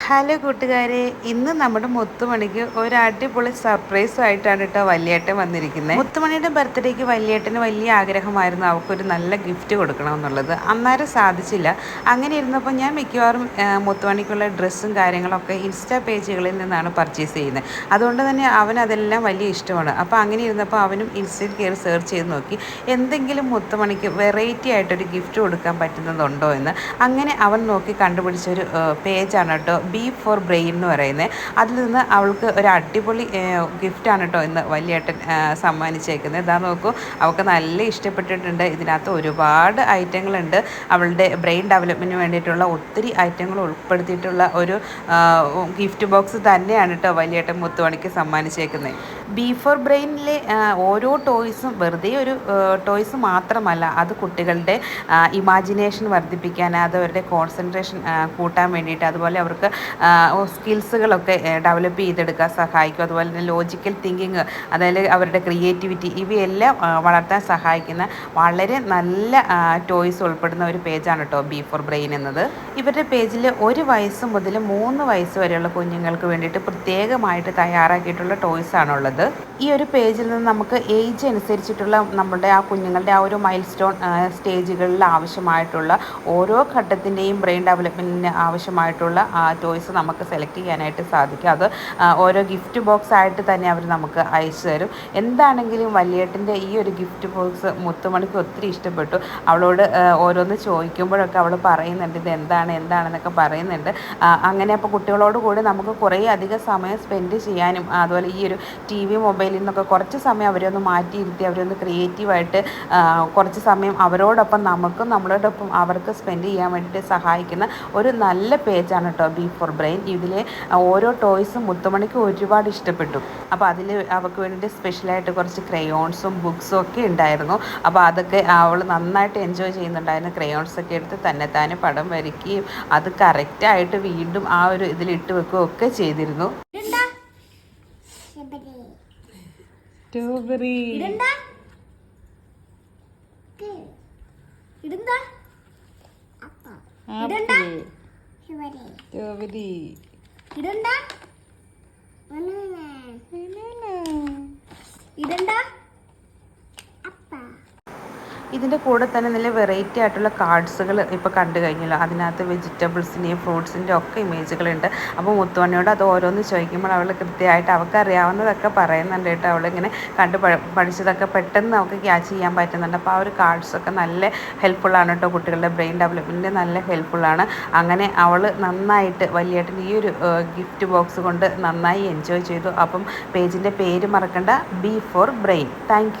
Hello കൂട്ടുകാരെ ഇന്ന് നമ്മുടെ മുത്തുമണിക്ക് ഒരു അടിപൊളി സർപ്രൈസ് ആയിട്ടാണ് കേട്ടോ വലിയേട്ടൻ വന്നിരിക്കുന്നത് മുത്തുമണിയുടെ ബർത്ത്ഡേക്ക് വലിയേട്ടന് വലിയ ആഗ്രഹമായിരുന്നു അവൾക്കൊരു നല്ല ഗിഫ്റ്റ് കൊടുക്കണം എന്നുള്ളത് അന്നേരം സാധിച്ചില്ല. അങ്ങനെ ഇരുന്നപ്പോൾ ഞാൻ മിക്കവാറും മുത്തുമണിക്കുള്ള ഡ്രസ്സും കാര്യങ്ങളൊക്കെ ഇൻസ്റ്റാ പേജുകളിൽ നിന്നാണ് പർച്ചേസ് ചെയ്യുന്നത് അതുകൊണ്ട് തന്നെ അവൻ അതെല്ലാം വലിയ ഇഷ്ടമാണ്. അപ്പോൾ അങ്ങനെ ഇരുന്നപ്പോൾ അവനും ഇൻസ്റ്റയിൽ കയറി സെർച്ച് ചെയ്ത് നോക്കി. എന്തെങ്കിലും മുത്തുമണിക്ക് വെറൈറ്റി ആയിട്ടൊരു ഗിഫ്റ്റ് കൊടുക്കാൻ പറ്റുന്നതുണ്ടോ എന്ന്. അങ്ങനെ അവൻ നോക്കി കണ്ടുപിടിച്ചൊരു പേജാണ് കേട്ടോ ബി ഫോർ ബ്രെയിൻ എന്ന് പറയുന്നത് അതിൽ നിന്ന് അവൾക്ക് ഒരു അടിപൊളി ഗിഫ്റ്റാണ് കേട്ടോ ഇന്ന് വലിയേട്ടൻ സമ്മാനിച്ചേക്കുന്നത് ഇതാ നോക്കൂ അവൾക്ക് നല്ല ഇഷ്ടപ്പെട്ടിട്ടുണ്ട്. ഇതിനകത്ത് ഒരുപാട് ഐറ്റങ്ങളുണ്ട് അവളുടെ ബ്രെയിൻ ഡെവലപ്മെന്റിന് വേണ്ടിയിട്ടുള്ള ഒത്തിരി ഐറ്റങ്ങൾ ഉൾപ്പെടുത്തിയിട്ടുള്ള ഒരു ഗിഫ്റ്റ് ബോക്സ് തന്നെയാണ് കേട്ടോ വലിയേട്ടൻ മുത്തുവണിക്ക് സമ്മാനിച്ചേക്കുന്നത് ബി ഫോർ ബ്രെയിനിലെ ഓരോ ടോയ്സും വെറുതെ ഒരു ടോയ്സ് മാത്രമല്ല അത് കുട്ടികളുടെ ഇമാജിനേഷൻ വർദ്ധിപ്പിക്കാൻ അത് അവരുടെ കോൺസെൻട്രേഷൻ കൂട്ടാൻ വേണ്ടിയിട്ട് അതുപോലെ അവർക്ക് സ്കിൽസുകളൊക്കെ ഡെവലപ്പ് ചെയ്തെടുക്കാൻ സഹായിക്കും അതുപോലെ തന്നെ ലോജിക്കൽ തിങ്കിങ് അതായത് അവരുടെ ക്രിയേറ്റിവിറ്റി ഇവയെല്ലാം വളർത്താൻ സഹായിക്കുന്ന വളരെ നല്ല ടോയ്സ് ഉൾപ്പെടുന്ന ഒരു പേജാണ് കേട്ടോ ബി ഫോർ ബ്രെയിൻ എന്നത്. ഇവരുടെ പേജിൽ ഒരു വയസ്സ് മുതൽ മൂന്ന് വയസ്സ് വരെയുള്ള കുഞ്ഞുങ്ങൾക്ക് വേണ്ടിയിട്ട് പ്രത്യേകമായിട്ട് തയ്യാറാക്കിയിട്ടുള്ള ടോയ്സ് ആണുള്ളത്. ഈ ഒരു പേജിൽ നിന്ന് നമുക്ക് ഏജ് അനുസരിച്ചിട്ടുള്ള നമ്മുടെ ആ കുഞ്ഞുങ്ങളുടെ ആ ഒരു മൈൽ സ്റ്റോൺ സ്റ്റേജുകളിൽ ആവശ്യമായിട്ടുള്ള ഓരോ ഘട്ടത്തിന്റെയും ബ്രെയിൻ ഡെവലപ്മെന്റിന് ആവശ്യമായിട്ടുള്ള ടോയ്സ് നമുക്ക് സെലക്ട് ചെയ്യാനായിട്ട് സാധിക്കും. അത് ഓരോ ഗിഫ്റ്റ് ബോക്സ് ആയിട്ട് തന്നെ അവർ നമുക്ക് അയച്ചു തരും. എന്താണെങ്കിലും വലിയേട്ടന്റെ ഈ ഒരു ഗിഫ്റ്റ് ബോക്സ് മുത്തുമണിക്ക് ഒത്തിരി ഇഷ്ടപ്പെട്ടു. അവളോട് ഓരോന്ന് ചോദിക്കുമ്പോഴൊക്കെ അവൾ പറയുന്നുണ്ട് ഇത് എന്താണ് എന്താണെന്നൊക്കെ പറയുന്നുണ്ട്. അങ്ങനെ അപ്പോൾ കുട്ടികളോട് കൂടി നമുക്ക് കുറേ അധികം സമയം സ്പെൻഡ് ചെയ്യാനും അതുപോലെ ഈ ഒരു ടി വി മൊബൈലിൽ നിന്നൊക്കെ കുറച്ച് സമയം അവരൊന്ന് മാറ്റിയിരുത്തി അവരൊന്ന് ക്രിയേറ്റീവായിട്ട് കുറച്ച് സമയം അവരോടൊപ്പം നമുക്കും നമ്മളോടൊപ്പം അവർക്ക് സ്പെൻഡ് ചെയ്യാൻ വേണ്ടിയിട്ട് സഹായിക്കുന്ന ഒരു നല്ല പേജാണ് കേട്ടോ ബി ഫോർ ബ്രെയിൻ ഇതിലെ ഓരോ ടോയ്സും മുത്തുമണിക്ക് ഒരുപാട് ഇഷ്ടപ്പെട്ടു. അപ്പോൾ അതിൽ അവൾക്ക് വേണ്ടിയിട്ട് സ്പെഷ്യലായിട്ട് കുറച്ച് ക്രയോൺസും ബുക്സും ഒക്കെ ഉണ്ടായിരുന്നു. അപ്പോൾ അതൊക്കെ അവൾ നന്നായിട്ട് എൻജോയ് ചെയ്യുന്നുണ്ടായിരുന്നു. ക്രയോൺസൊക്കെ എടുത്ത് തന്നെത്താനെ പടം വരയ്ക്കുകയും അത് കറക്റ്റായിട്ട് വീണ്ടും ആ ഒരു ഇതിലിട്ട് വെക്കുകയും ഒക്കെ ചെയ്തിരുന്നു. സ്ട്രോബെറി ഇടണ്ട ഇടണ്ട ഇതിന്റെ കൂടെ തന്നെ നല്ല വെറൈറ്റി ആയിട്ടുള്ള കാർഡ്സുകൾ ഇപ്പോൾ കണ്ടു കഴിഞ്ഞല്ലോ. അതിനകത്ത് വെജിറ്റബിൾസിന്റെയും ഫ്രൂട്ട്സിന്റെയും ഒക്കെ ഇമേജുകളുണ്ട് അപ്പോൾ മുത്തുവണ്ണിയോട് അത് ഓരോന്ന് ചോദിക്കുമ്പോൾ അവൾ കൃത്യമായിട്ട് അവൾക്ക് അറിയാവുന്നതൊക്കെ പറയുന്നുണ്ട് കേട്ടോ. അവളിങ്ങനെ കണ്ട് പഠിച്ചതൊക്കെ പെട്ടെന്ന് അവൾക്ക് ക്യാച്ച് ചെയ്യാൻ പറ്റുന്നുണ്ട്. അപ്പോൾ ആ ഒരു കാർഡ്സൊക്കെ നല്ല ഹെൽപ്ഫുള്ളാണ് കേട്ടോ കുട്ടികളുടെ ബ്രെയിൻ ഡെവലപ്മെന്റിന് നല്ല ഹെൽപ്ഫുള്ളാണ് അങ്ങനെ അവൾ നന്നായിട്ട് വലിയേട്ടൻ ഈ ഒരു ഗിഫ്റ്റ് ബോക്സ് കൊണ്ട് നന്നായി എൻജോയ് ചെയ്തു. അപ്പം പേജിന്റെ പേര് മറക്കണ്ട. B four brain thank